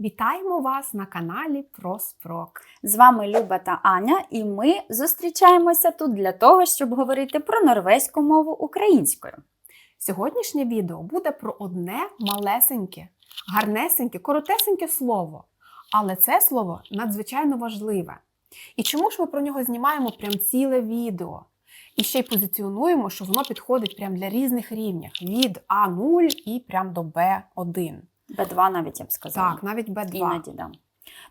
Вітаємо вас на каналі Проспрок. З вами Люба та Аня, і ми зустрічаємося тут для того, щоб говорити про норвезьку мову українською. Сьогоднішнє відео буде про одне малесеньке, гарнесеньке, коротесеньке слово. Але це слово надзвичайно важливе. І чому ж ми про нього знімаємо прям ціле відео? І ще й позиціонуємо, що воно підходить прям для різних рівнів від А0 і прям до Б1. Б2 навіть я б сказала. Так, навіть Б2. Іноді, да.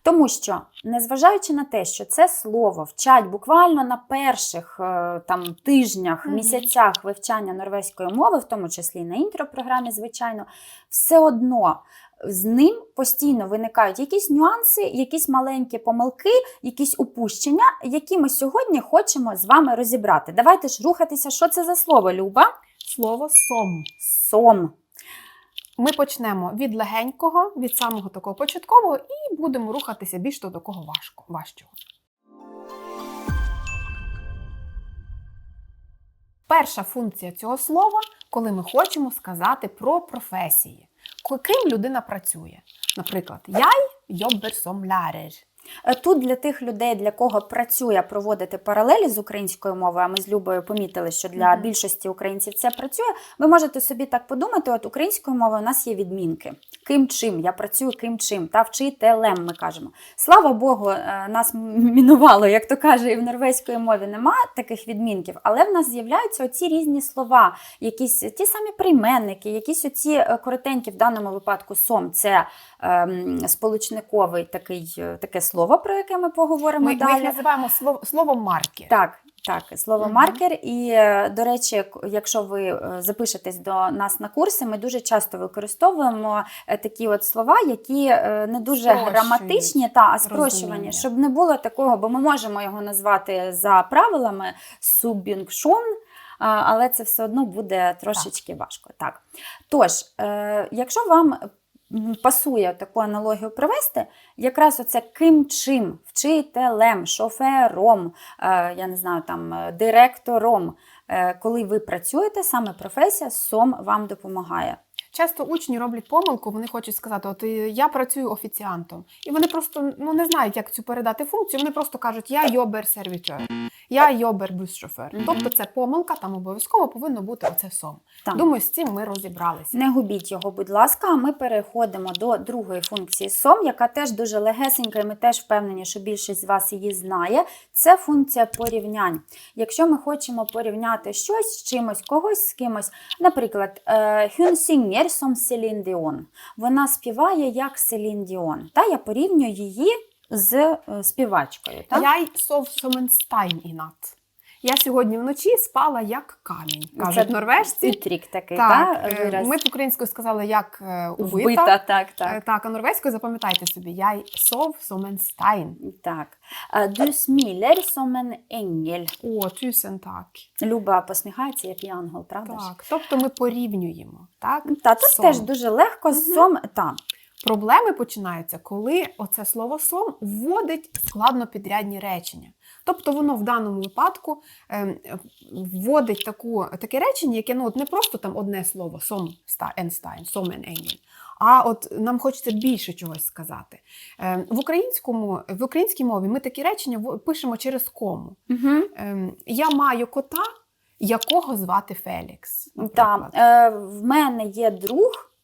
Тому що, незважаючи на те, що це слово вчать буквально на перших е, там, тижнях, місяцях вивчання норвезької мови, в тому числі і на інтропрограмі, звичайно, все одно з ним постійно виникають якісь нюанси, якісь маленькі помилки, якісь упущення, які ми сьогодні хочемо з вами розібрати. Давайте ж рухатися, що це за слово, Люба? Слово сом. Сом. Ми почнемо від легенького, від самого такого початкового, і будемо рухатися більш до такого важчого. Перша функція цього слова, коли ми хочемо сказати про професії, ким людина працює. Наприклад, яй йоббер сом лярер. Е, Тут для тих людей, для кого працює проводити паралелі з українською мовою, а ми з Любою помітили, що для більшості українців це працює. Ви можете собі так подумати: от українською мовою у нас є відмінки. Ким чим, я працюю ким чим, та вчителем ми кажемо. Слава Богу, е, нас мінувало, як то каже, і в норвезької мові нема таких відмінків, але в нас з'являються оці різні слова, якісь ті самі прийменники, якісь оці е, коротенькі в даному випадку сом. Це ем, сполучниковий такий, е, таке слово, про яке ми поговоримо Ми, ми їх називаємо словом маркер. Так, так, слово маркер. І, е, до речі, якщо ви е, запишетесь до нас на курси, ми дуже часто використовуємо е, такі от слова, які не дуже Спрощують граматичні, та, а спрощувані, розуміння. щоб не було такого, бо ми можемо його назвати за правилами субінкшон. Але це все одно буде трошечки важко. Так. Тож, якщо вам пасує таку аналогію провести, якраз оце ким чим, вчителем, шофером, е, я не знаю, там, е, директором, е, коли ви працюєте, саме професія СОМ вам допомагає. Часто учні роблять помилку, вони хочуть сказати, от я працюю офіціантом. І вони просто ну, не знають, як цю передати функцію. Вони просто кажуть, я йобер сервітер, я йобер бус-шофер. Мгм. Тобто це помилка, там обов'язково повинно бути оце сом. Так. Думаю, з цим ми розібралися. Не губіть його, будь ласка, а ми переходимо до другої функції SOM, яка теж дуже легесенька, і ми теж впевнені, що більшість з вас її знає. Це функція порівнянь. Якщо ми хочемо порівняти щось з чимось, когось з кимось, наприклад, е, Celine Dion. Вона співає як Селін Діон. Та я порівнюю її з е, співачкою. Та? Я й сов соменстайн інат. Я сьогодні вночі спала як камінь. Кажуть норвежці. Утрік такий, Так, та, е, вираз. ми б українською сказали як е, убита. Вбита, так, Е, так. Так, а норвезькою запам'ятайте собі, я й сов соменстайн. так. Е, Du smiler som en engel. О, тюсен так. Люба посміхається, як янгол, правда? Так, тобто ми порівнюємо. Так? Та тут Сом. теж дуже легко сом. Та. Проблеми починаються, коли оце слово сом вводить складнопідрядні речення. Тобто воно в даному випадку ем, вводить таку, таке речення, яке ну, от не просто там одне слово сом енстайн, сом енгель, а от нам хочеться більше чогось сказати. Ем, в, українському, в українській мові ми такі речення пишемо через кому. Угу. Я маю кота, якого звати Фелікс. Та. наприклад. Е, в мене є друг,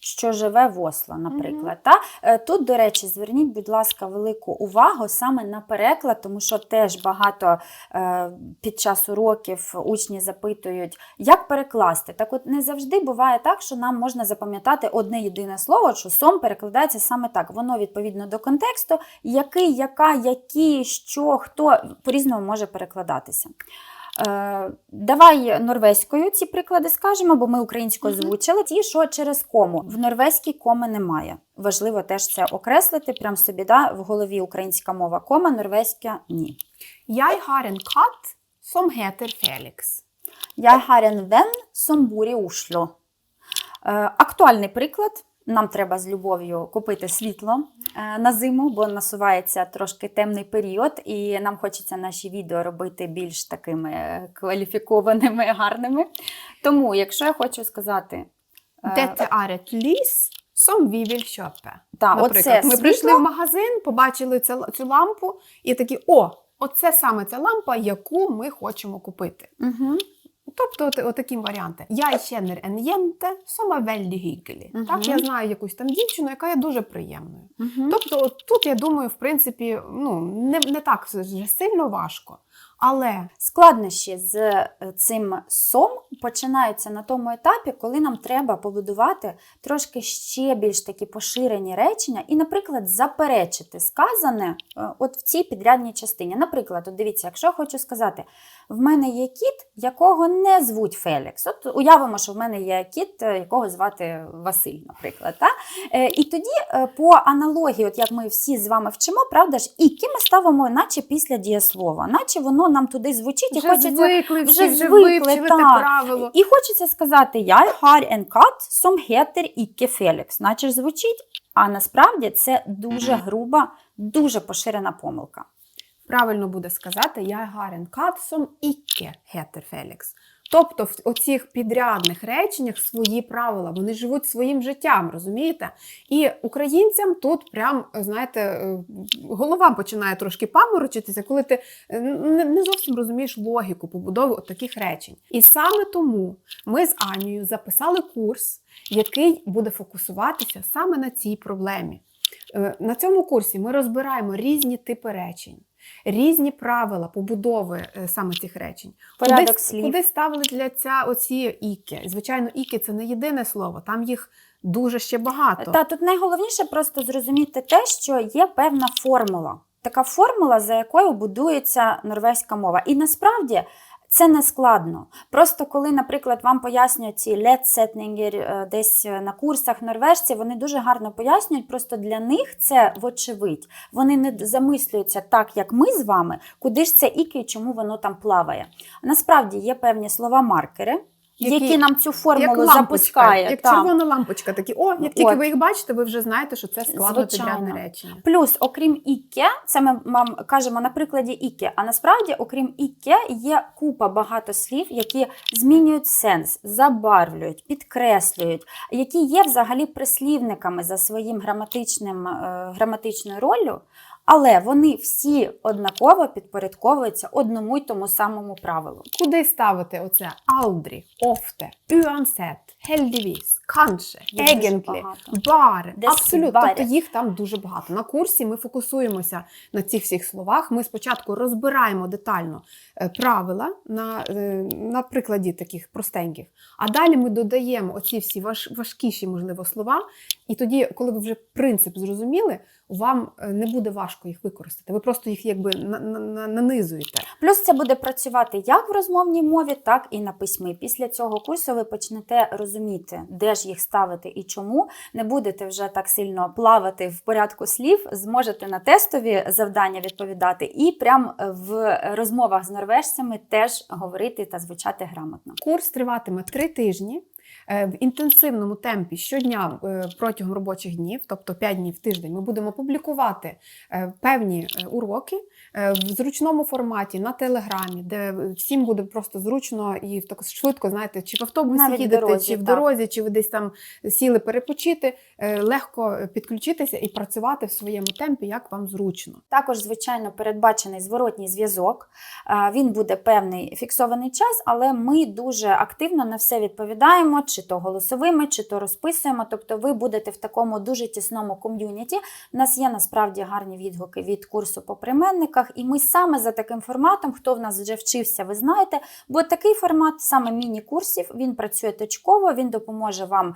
що живе в Осло, наприклад. Та? Е, тут, до речі, зверніть, будь ласка, велику увагу саме на переклад, тому що теж багато е, під час уроків учні запитують, як перекласти. Так от не завжди буває так, що нам можна запам'ятати одне єдине слово, що сом перекладається саме так. Воно відповідно до контексту, який, яка, які, що, хто по-різному може перекладатися. Е, давай норвезькою ці приклади скажемо, бо ми українською звучили. Ті, що через кому. В норвезькій коми немає. Важливо теж це окреслити. Прям собі да, в голові українська мова кома, норвезька ні. Jeg har en katt som heter Felix. Я гарен вен сомбурі ушло. Е, актуальний приклад. Нам треба з любов'ю купити світло е, на зиму, бо насувається трошки темний період, і нам хочеться наші відео робити більш такими е, кваліфікованими, гарними. Тому, якщо я хочу сказати, е, Dette er et lys som vi vill köpa. Та, Наприклад, оце ми прийшли світло. в магазин, побачили цю, цю лампу і такі: о, оце саме ця лампа, яку ми хочемо купити. Угу. Тобто, от, отакі варіанти. Я känner en jente som är väldigt Uh-huh. Так, я знаю якусь там дівчину, яка є дуже приємною. Угу. Тобто, от тут я думаю, в принципі, ну не, не так вже сильно важко. Але Складнощі з е, цим сом починаються на тому етапі, коли нам треба побудувати трошки ще більш такі поширені речення, і, наприклад, заперечити сказане е, от в цій підрядній частині. Наприклад, от дивіться, якщо я хочу сказати, в мене є кіт, якого не звуть Фелікс. От уявимо, що в мене є кіт, е, якого звати Василь, наприклад. Та? І тоді по аналогії, от як ми всі з вами вчимо, правда ж, іки ми ставимо, наче після дієслова, наче воно нам туди звучить і хочеться. звикли, вже вже, звикли, вивчили так. те правило. І хочеться сказати я har en katt som heter ikke Felix», наче ж звучить, а насправді це дуже груба, дуже поширена помилка. Правильно буде сказати я гарен катсом ікке гетер Фелікс. Тобто в оцих підрядних реченнях свої правила, вони живуть своїм життям, розумієте? І українцям тут прям, знаєте, е, голова починає трошки паморочитися, коли ти е, не зовсім розумієш логіку побудови таких речень. І саме тому ми з Анією записали курс, який буде фокусуватися саме на цій проблемі. Е, На цьому курсі ми розбираємо різні типи речень, різні правила побудови е, саме цих речень. Порядок куди, слів. Куди ставили для ця оці іки? Звичайно, іки це не єдине слово, там їх дуже ще багато. Та тут найголовніше просто зрозуміти те, що є певна формула. Така формула, за якою будується норвезька мова. І насправді це не складно. Просто коли, наприклад, вам пояснюють ці летсетнингер е, десь на курсах норвежці, вони дуже гарно пояснюють. Просто для них це вочевидь. Вони не замислюються так, як ми з вами, куди ж це іке і чому воно там плаває. Насправді є певні слова-маркери. Які, Які- нам цю формулу як запускає. як червона лампочка, такі о, як тільки От. ви їх бачите, ви вже знаєте, що це складно підрядне речення. Плюс, окрім іке, це ми вам кажемо на прикладі іке. А насправді, окрім іке, є купа багато слів, які змінюють сенс, забарвлюють, підкреслюють, які є взагалі прислівниками за своїм граматичним, е, граматичною роллю, але вони всі однаково підпорядковуються одному й тому самому правилу. Куди ставити оце Алдрі, офте, юансет, heldigvis, багато. bare. Десь Абсолютно. Тобто їх там дуже багато. На курсі ми фокусуємося на цих всіх словах. Ми спочатку розбираємо детально е, правила на, е, на прикладі таких простеньких, а далі ми додаємо оці всі важ, важкіші, можливо, слова. І тоді, коли ви вже принцип зрозуміли, вам е, не буде важко їх використати. Ви просто їх якби на, на, на- нанизуєте. Плюс це буде працювати як в розмовній мові, так і на письмі. Після цього курсу ви почнете розуміти, де ж їх ставити і чому. Не будете вже так сильно плавати в порядку слів, зможете на тестові завдання відповідати і прям в розмовах з норвежцями теж говорити та звучати грамотно. Курс триватиме три тижні. Е, В інтенсивному темпі щодня е, протягом робочих днів, тобто 5 днів в тиждень, ми будемо публікувати е, певні уроки в зручному форматі на телеграмі, де всім буде просто зручно і так швидко, знаєте, чи в автобусі Навіть їдете, дорозі, чи в так. дорозі, чи ви десь там сіли перепочити, е, легко підключитися і працювати в своєму темпі, як вам зручно. Також, звичайно, передбачений зворотній зв'язок. Е, Він буде певний фіксований час, але ми дуже активно на все відповідаємо, чи то голосовими, чи то розписуємо. Тобто ви будете в такому дуже тісному ком'юніті. У нас є насправді гарні відгуки від курсу по прийменниках, і ми саме за таким форматом, хто в нас вже вчився, ви знаєте. Бо такий формат саме міні-курсів, він працює точково, він допоможе вам,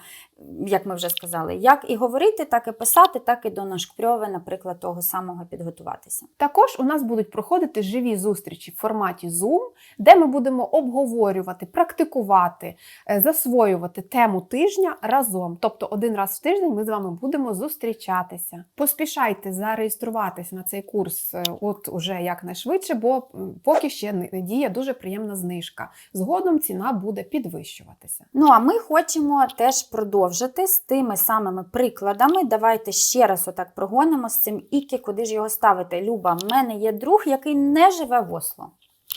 як ми вже сказали, як і говорити, так і писати, так і до нашкрьови, наприклад, того самого підготуватися. Також у нас будуть проходити живі зустрічі в форматі Zoom, де ми будемо обговорювати, практикувати, е, засвоювати тему тижня разом. Тобто один раз в тиждень ми з вами будемо зустрічатися. Поспішайте зареєструватися на цей курс е, от уже якнайшвидше, бо поки ще не діє дуже приємна знижка. Згодом ціна буде підвищуватися. Ну а ми хочемо теж продовжити з тими самими прикладами. Давайте ще раз отак прогонимо з цим іки, куди ж його ставити. Люба, в мене є друг, який не живе в Осло.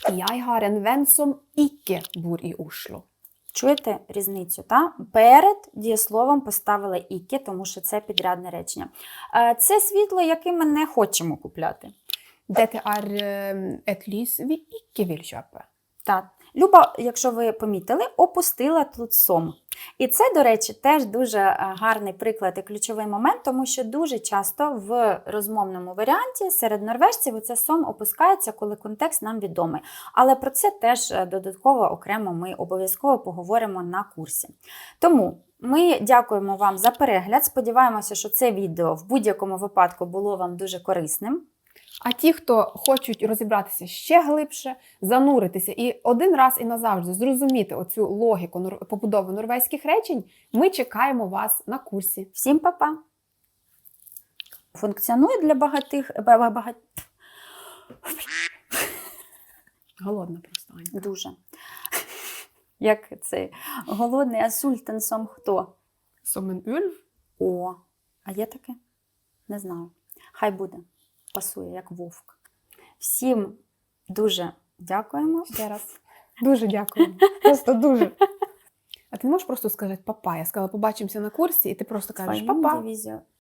Jeg har en venn som ikke bor i Oslo. Чуєте різницю? Та? Перед дієсловом поставили іки, тому що це підрядне речення. Е, Це світло, яке ми не хочемо купляти. Dette er et lys vi ikke vil kjøpe. Так. Люба, якщо ви помітили, опустила тут сом. І це, до речі, теж дуже е, гарний приклад і ключовий момент, тому що дуже часто в розмовному варіанті серед норвежців це сом опускається, коли контекст нам відомий. Але про це теж е, додатково окремо ми обов'язково поговоримо на курсі. Тому ми дякуємо вам за перегляд. Сподіваємося, що це відео в будь-якому випадку було вам дуже корисним. А ті, хто хочуть розібратися ще глибше, зануритися і один раз і назавжди зрозуміти оцю логіку побудови норвезьких речень, ми чекаємо вас на курсі. Всім па-па! Функціонує для багатих. ба- ба- Голодна просто Анька. Дуже. Як це голодний, а сультенсом хто? Сомен Ульф. О, а є таке? Не знаю. Хай буде. Пасує, як вовк. Всім дуже дякуємо. Ще раз. Дуже дякую. Просто дуже. А ти можеш просто сказати папа? Я сказала, побачимося на курсі, і ти просто кажеш папа.